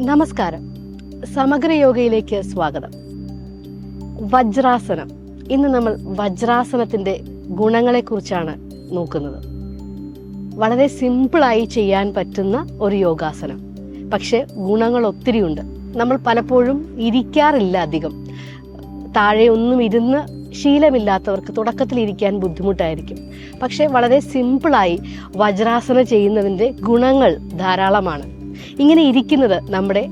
നമസ്കാരം. സമഗ്ര യോഗയിലേക്ക് സ്വാഗതം. വജ്രാസനം. ഇന്ന് നമ്മൾ വജ്രാസനത്തിന്റെ ഗുണങ്ങളെക്കുറിച്ചാണ് നോക്കുന്നത്. വളരെ സിമ്പിളായി ചെയ്യാൻ പറ്റുന്ന ഒരു യോഗാസനം. പക്ഷെ ഗുണങ്ങൾ ഒത്തിരിയുണ്ട് നമ്മൾ പലപ്പോഴും ഇരിക്കാറില്ല അധികം. താഴെ ഒന്നും ഇരുന്ന് ശീലമില്ലാത്തവർക്ക് തുടക്കത്തിൽ ഇരിക്കാൻ ബുദ്ധിമുട്ടായിരിക്കും. പക്ഷെ വളരെ സിമ്പിളായി വജ്രാസനം ചെയ്യുന്നതിന്റെ ഗുണങ്ങൾ ധാരാളമാണ്. ഇങ്ങനെ ഇരിക്കുന്നത് നമ്മുടെ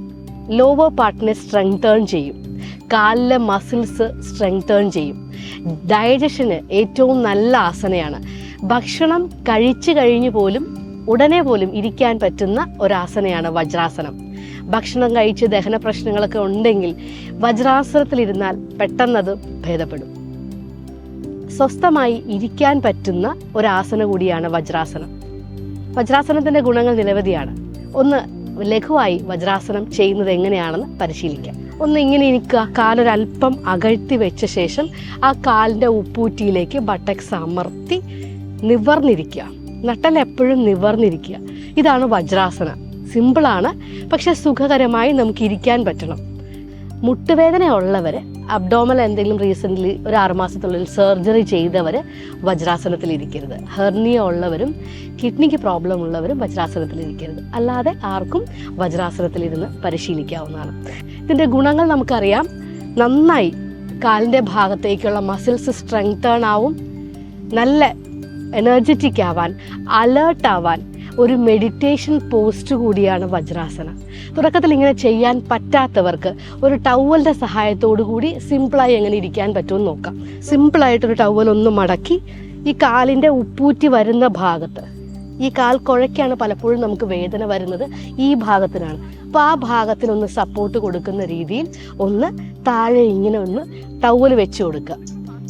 ലോവർ പാർട്ടിനെ സ്ട്രെങ്തേൺ ചെയ്യും. കാലിലെ മസിൽസ് സ്ട്രെങ്തേൺ ചെയ്യും. ഡയജഷന് ഏറ്റവും നല്ല ആസനയാണ്. ഭക്ഷണം കഴിച്ചു കഴിഞ്ഞു പോലും ഉടനെ പോലും ഇരിക്കാൻ പറ്റുന്ന ഒരാസനയാണ് വജ്രാസനം. ഭക്ഷണം കഴിച്ച് ദഹന പ്രശ്നങ്ങളൊക്കെ ഉണ്ടെങ്കിൽ വജ്രാസനത്തിലിരുന്നാൽ പെട്ടെന്നത് ഭേദപ്പെടും. സ്വസ്ഥമായി ഇരിക്കാൻ പറ്റുന്ന ഒരാസന കൂടിയാണ് വജ്രാസനം. വജ്രാസനത്തിന്റെ ഗുണങ്ങൾ നിരവധിയാണ്. ഒന്ന് ലഘുവായി വജ്രാസനം ചെയ്യുന്നത് എങ്ങനെയാണെന്ന് പരിശീലിക്കാം. ഒന്ന് ഇങ്ങനെ ഇരിക്കുക. കാലൊരല്പം അകഴ്ത്തി വെച്ച ശേഷം ആ കാലിന്റെ ഉപ്പൂറ്റിയിലേക്ക് ബട്ടക്സ് അമർത്തി നിവർന്നിരിക്കുക. നട്ടൽ എപ്പോഴും നിവർന്നിരിക്കുക. ഇതാണ് വജ്രാസന. സിമ്പിളാണ്. പക്ഷെ സുഖകരമായി നമുക്ക് ഇരിക്കാൻ പറ്റണം. മുട്ടുവേദന ഉള്ളവർ അബ്ഡോമൽ എന്തെങ്കിലും റീസെന്റ്ലി ഒരു ആറുമാസത്തിനുള്ളിൽ സർജറി ചെയ്തവർ വജ്രാസനത്തിൽ ഇരിക്കരുത് ഹെർണിയ ഉള്ളവരും കിഡ്നിക്ക് പ്രോബ്ലം ഉള്ളവരും വജ്രാസനത്തിൽ ഇരിക്കരുത് അല്ലാതെ ആർക്കും വജ്രാസനത്തിൽ ഇരുന്ന് പരിശീലിക്കാവുന്നതാണ്. ഇതിന്റെ ഗുണങ്ങൾ നമുക്കറിയാം. നന്നായി കാലിന്റെ ഭാഗത്തേക്കുള്ള മസിൽസ് സ്ട്രെങ്തേൺ ആവും നല്ല എനർജറ്റിക് ആവാൻ അലേർട്ട് ആവാൻ ഒരു മെഡിറ്റേഷൻ പോസ്റ്റ് കൂടിയാണ് വജ്രാസനം. തുടക്കത്തിൽ ഇങ്ങനെ ചെയ്യാൻ പറ്റാത്തവർക്ക് ഒരു ടവലിന്റെ സഹായത്തോടു കൂടി സിമ്പിളായി എങ്ങനെ ഇരിക്കാൻ പറ്റുമെന്ന് നോക്കാം. സിമ്പിളായിട്ടൊരു ടവൽ ഒന്ന് മടക്കി ഈ കാലിന്റെ ഉപ്പൂറ്റി വരുന്ന ഭാഗത്ത് ഈ കാൽ കുഴയ്ക്കാണ് പലപ്പോഴും നമുക്ക് വേദന വരുന്നത് ഈ ഭാഗത്തിനാണ്. അപ്പോൾ ആ ഭാഗത്തിനൊന്ന് സപ്പോർട്ട് കൊടുക്കുന്ന രീതിയിൽ ഒന്ന് താഴെ ഇങ്ങനെ ഒന്ന് ടവൽ വെച്ച് കൊടുക്കുക.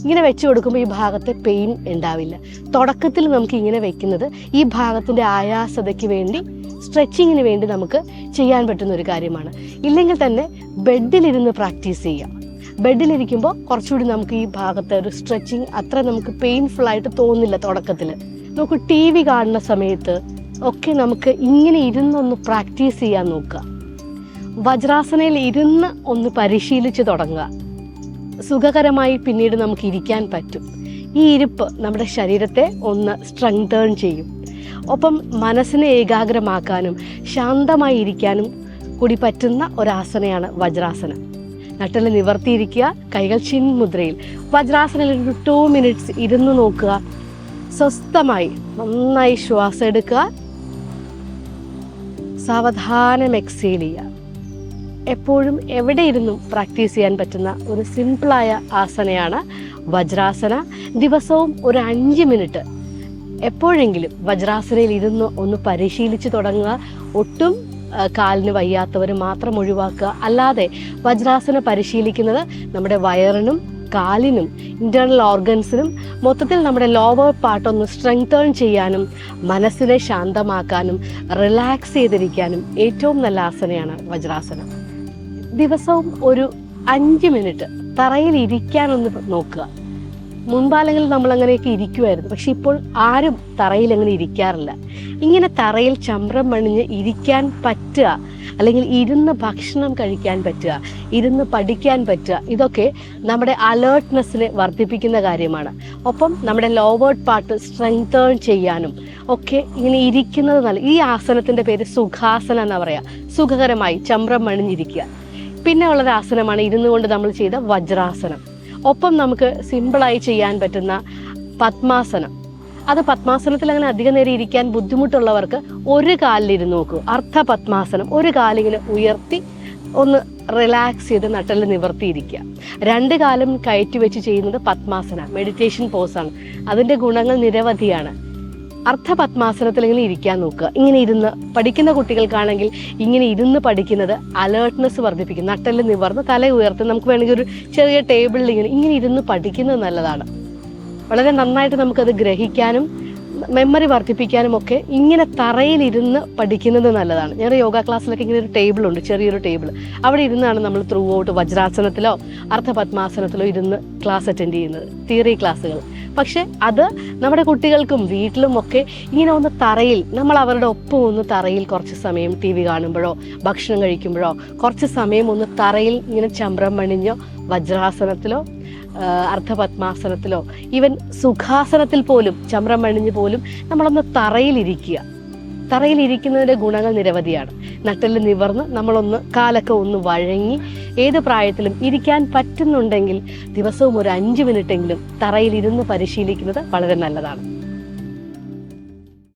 ഇങ്ങനെ വെച്ച് കൊടുക്കുമ്പോൾ ഈ ഭാഗത്തെ പെയിൻ ഉണ്ടാവില്ല. തുടക്കത്തിൽ നമുക്ക് ഇങ്ങനെ വെക്കുന്നത് ഈ ഭാഗത്തിന്റെ ആയാസതയ്ക്ക് വേണ്ടി സ്ട്രെച്ചിങ്ങിന് വേണ്ടി നമുക്ക് ചെയ്യാൻ പറ്റുന്ന ഒരു കാര്യമാണ്. ഇല്ലെങ്കിൽ തന്നെ ബെഡിലിരുന്ന് പ്രാക്ടീസ് ചെയ്യാം. ബെഡിലിരിക്കുമ്പോൾ കുറച്ചുകൂടി നമുക്ക് ഈ ഭാഗത്തെ ഒരു സ്ട്രെച്ചിങ് അത്ര നമുക്ക് പെയിൻഫുൾ ആയിട്ട് തോന്നില്ല തുടക്കത്തിൽ നമുക്ക് ടി വി കാണുന്ന സമയത്ത് ഒക്കെ നമുക്ക് ഇങ്ങനെ ഇരുന്നൊന്ന് പ്രാക്ടീസ് ചെയ്യാൻ നോക്കുക. വജ്രാസനയിൽ ഇരുന്ന് ഒന്ന് പരിശീലിച്ച് തുടങ്ങുക. സുഖകരമായി പിന്നീട് നമുക്ക് ഇരിക്കാൻ പറ്റും. ഈ ഇരിപ്പ് നമ്മുടെ ശരീരത്തെ ഒന്ന് സ്ട്രെങ്തേൺ ചെയ്യും. ഒപ്പം മനസ്സിനെ ഏകാഗ്രമാക്കാനും ശാന്തമായി ഇരിക്കാനും കൂടി പറ്റുന്ന ഒരാസനയാണ് വജ്രാസനം. നട്ടൽ നിവർത്തിയിരിക്കുക കൈകൾ ചിൻ മുദ്രയിൽ. വജ്രാസനയിൽ ഒരു ടു മിനിറ്റ്സ് ഇരുന്ന് നോക്കുക. സ്വസ്ഥമായി നന്നായി ശ്വാസം എടുക്കുക. സാവധാനം എക്സേൽ ചെയ്യുക. എപ്പോഴും എവിടെ ഇരുന്നും പ്രാക്ടീസ് ചെയ്യാൻ പറ്റുന്ന ഒരു സിമ്പിളായ ആസനയാണ് വജ്രാസന. ദിവസവും ഒരു അഞ്ച് മിനിറ്റ്. എപ്പോഴെങ്കിലും വജ്രാസനയിൽ ഇരുന്ന് ഒന്ന് പരിശീലിച്ച് തുടങ്ങുക. ഒട്ടും കാലിന് വയ്യാത്തവർ മാത്രം ഒഴിവാക്കുക. അല്ലാതെ വജ്രാസന പരിശീലിക്കുന്നത് നമ്മുടെ വയറിനും കാലിനും ഇന്റേണൽ ഓർഗൻസിനും മൊത്തത്തിൽ നമ്മുടെ ലോവർ പാർട്ട് ഒന്ന് സ്ട്രെങ്തേൺ ചെയ്യാനും മനസ്സിനെ ശാന്തമാക്കാനും റിലാക്സ് ചെയ്തിരിക്കാനും ഏറ്റവും നല്ല ആസനയാണ് വജ്രാസനം. ദിവസവും ഒരു അഞ്ച് മിനിറ്റ് തറയിൽ ഇരിക്കാനൊന്ന് നോക്കുക. മുൻപാലങ്ങളിൽ നമ്മൾ അങ്ങനെയൊക്കെ ഇരിക്കുമായിരുന്നു പക്ഷെ ഇപ്പോൾ ആരും തറയിൽ അങ്ങനെ ഇരിക്കാറില്ല. ഇങ്ങനെ തറയിൽ ചമ്രം പണിഞ്ഞ് ഇരിക്കാൻ പറ്റുക അല്ലെങ്കിൽ ഇരുന്ന് ഭക്ഷണം കഴിക്കാൻ പറ്റുക ഇരുന്ന് പഠിക്കാൻ പറ്റുക ഇതൊക്കെ നമ്മുടെ അലേർട്ട്നെസ്സിനെ വർദ്ധിപ്പിക്കുന്ന കാര്യമാണ്. ഒപ്പം നമ്മുടെ ലോവേർഡ് പാർട്ട് സ്ട്രെങ്തേൺ ചെയ്യാനും ഒക്കെ ഇങ്ങനെ ഇരിക്കുന്നത് നല്ല ഈ ആസനത്തിന്റെ പേര് സുഖാസന എന്ന് പറയുക സുഖകരമായി ചമ്രം പണിഞ്ഞിരിക്കുക. പിന്നെ ഉള്ളത് ആസനമാണ്. ഇരുന്നു കൊണ്ട് നമ്മൾ ചെയ്ത വജ്രാസനം. ഒപ്പം നമുക്ക് സിമ്പിളായി ചെയ്യാൻ പറ്റുന്ന പത്മാസനം. അത് പത്മാസനത്തിൽ അങ്ങനെ അധിക നേരം ഇരിക്കാൻ ബുദ്ധിമുട്ടുള്ളവർക്ക് ഒരു കാലിലിരുന്ന് നോക്കൂ. അർദ്ധ പത്മാസനം. ഒരു കാലിങ്ങനെ ഉയർത്തി ഒന്ന് റിലാക്സ് ചെയ്ത് നട്ടൽ നിവർത്തിയിരിക്കുക. രണ്ട് കാലം കയറ്റി വെച്ച് ചെയ്യുന്നത് പത്മാസന മെഡിറ്റേഷൻ പോസാണ് അതിന്റെ ഗുണങ്ങൾ നിരവധിയാണ്. അർദ്ധ പത്മാസനത്തിൽ ഇങ്ങനെ ഇരിക്കാൻ നോക്കുക. ഇങ്ങനെ ഇരുന്ന് പഠിക്കുന്ന കുട്ടികൾക്കാണെങ്കിൽ ഇങ്ങനെ ഇരുന്ന് പഠിക്കുന്നത് അലേർട്ട്നെസ് വർദ്ധിപ്പിക്കും. നട്ടെല്ല് നിവർന്ന് തല ഉയർത്തി. നമുക്ക് വേണമെങ്കിൽ ഒരു ചെറിയ ടേബിളിൽ ഇങ്ങനെ ഇങ്ങനെ ഇരുന്ന് പഠിക്കുന്നത് നല്ലതാണ്. വളരെ നന്നായിട്ട് നമുക്കത് ഗ്രഹിക്കാനും മെമ്മറി വർദ്ധിപ്പിക്കാനും ഒക്കെ ഇങ്ങനെ തറയിലിരുന്ന് പഠിക്കുന്നത് നല്ലതാണ്. ഞങ്ങളുടെ യോഗ ക്ലാസ്സിലൊക്കെ ഇങ്ങനെ ഒരു ടേബിൾ ഉണ്ട് ചെറിയൊരു ടേബിൾ അവിടെ ഇരുന്നാണ് നമ്മൾ ത്രൂ ഔട്ട് വജ്രാസനത്തിലോ അർദ്ധപത്മാസനത്തിലോ ഇരുന്ന് ക്ലാസ് അറ്റൻഡ് ചെയ്യുന്നത് തിയറി ക്ലാസ്സുകൾ പക്ഷെ അത് നമ്മുടെ കുട്ടികൾക്കും വീട്ടിലും ഒക്കെ ഇങ്ങനെ ഒന്ന് തറയിൽ നമ്മൾ അവരുടെ ഒപ്പം ഒന്ന് തറയിൽ കുറച്ച് സമയം ടി വി കാണുമ്പോഴോ ഭക്ഷണം കഴിക്കുമ്പോഴോ കുറച്ച് സമയം ഒന്ന് തറയിൽ ഇങ്ങനെ ചമ്രം പണിഞ്ഞോ വജ്രാസനത്തിലോ അർദ്ധപത്മാസനത്തിലോ ഈവൻ സുഖാസനത്തിൽ പോലും ചമ്രം പണിഞ്ഞ് പോലും നമ്മളൊന്ന് തറയിലിരിക്കുക. തറയിലിരിക്കുന്നതിന്റെ ഗുണങ്ങൾ നിരവധിയാണ്. നട്ടിൽ നിവർന്ന് നമ്മളൊന്ന് കാലൊക്കെ ഒന്ന് വഴങ്ങി ഏത് പ്രായത്തിലും ഇരിക്കാൻ പറ്റുന്നുണ്ടെങ്കിൽ ദിവസവും ഒരു അഞ്ച് മിനിറ്റെങ്കിലും തറയിലിരുന്ന് പരിശീലിക്കുന്നത് വളരെ നല്ലതാണ്.